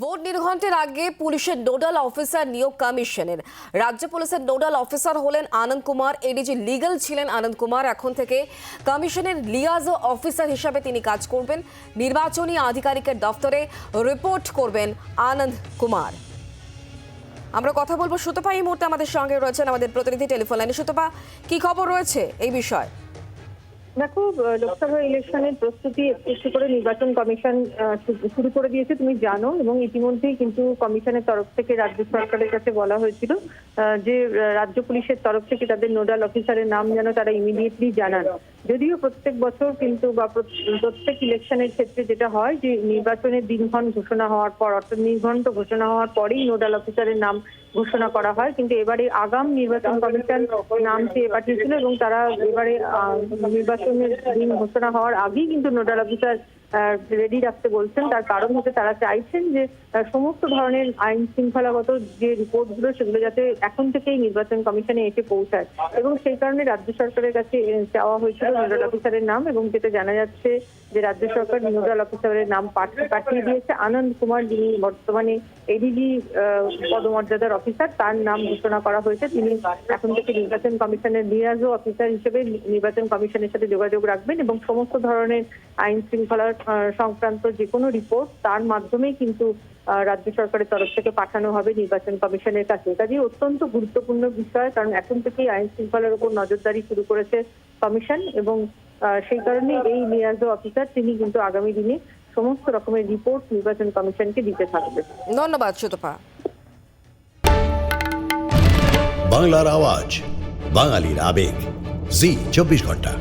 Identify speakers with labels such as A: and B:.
A: Vote নির্ঘণ্টের আগে পুলিশের nodal officer নিয়োগ কমিশনের। রাজ্য পুলিশের নোডাল অফিসার হলেন আনন্দ কুমার, এডিজি লিগাল ছিলেন আনন্দ কুমার। এখন থেকে কমিশনের লিয়াজ অফিসার হিসাবে তিনি কাজ করবেন। নির্বাচনী আধিকারিকের দফতরে রিপোর্ট করবেন আনন্দ কুমার। আমরা কথা বলব সুতপা। এই মুহূর্তে আমাদের সঙ্গে রয়েছেন আমাদের প্রতিনিধি টেলিফোন লাইনে। সুতপা, কি খবর রয়েছে এই বিষয়ে?
B: দেখো লোকসভা ইলেকশনের প্রস্তুতি একটু করে নির্বাচন কমিশন শুরু করে দিয়েছে তুমি জানো এবং ইতিমধ্যেই কিন্তু কমিশনের তরফ থেকে রাজ্য সরকারের কাছে বলা হয়েছিল যে রাজ্য পুলিশের তরফ থেকে তাদের নোডাল অফিসারের নাম যেন তারা ইমিডিয়েটলি জানান। যদিও প্রত্যেক বছর কিন্তু বা প্রত- প্রত্যেক ইলেকশনের ক্ষেত্রে যেটা হয় যে নির্বাচনের দিনক্ষণ ঘোষণা হওয়ার পর অর্থাৎ নির্ঘণ্ট ঘোষণা হওয়ার পরেই নোডাল অফিসারের নাম ঘোষণা করা হয় কিন্তু এবারে আগাম নির্বাচন কমিশন নাম চেয়ে পাঠিয়েছিল এবং তারা এবারে আহ, নির্বাচনের ঘোষণা হওয়ার আগেই কিন্তু নোডাল অফিসার রেডি রাখতে বলছেন। তার কারণ হচ্ছে তারা চাইছেন যে সমস্ত ধরনের আইন শৃঙ্খলাগত যে রিপোর্টগুলো সেগুলো যাতে এখন থেকেই নির্বাচন কমিশনে এসে পৌঁছায়। এবং সেই কারণে রাজ্য সরকারের কাছে চাওয়া হয়েছিল নোডাল অফিসারের নাম এবং যেটা জানা যাচ্ছে যে রাজ্য সরকার নোডাল অফিসারের নাম পাঠ- পাঠিয়ে দিয়েছে। আনন্দ কুমার যিনি বর্তমানে এডিজি পদমর্যাদার অফিসার, তার নাম ঘোষণা করা হয়েছে। তিনি এখন থেকে নির্বাচন কমিশনের লিয়াজো অফিসার হিসেবে নির্বাচন কমিশনের সাথে যোগাযোগ রাখবেন এবং সমস্ত ধরনের আইন শৃঙ্খলার সংক্রান্ত যে কোনো রিপোর্ট তার মাধ্যমেই কিন্তু আহ, রাজ্য সরকারের তরফ থেকে পাঠানো হবে নির্বাচন কমিশনের কাছে। কাজে অত্যন্ত গুরুত্বপূর্ণ বিষয় কারণ এখন থেকেই আইন শৃঙ্খলার উপর নজরদারি শুরু করেছে কমিশন এবং সেই কারণে এই লিয়াজো অফিসার তিনি কিন্তু আগামী দিনে সমস্ত রকমের রিপোর্ট নির্বাচন কমিশনকে দিতে থাকবে
A: ধন্যবাদ সুতপা।
C: বাংলার আওয়াজ বাঙালির আবেগ জি চব্বিশ ঘণ্টা।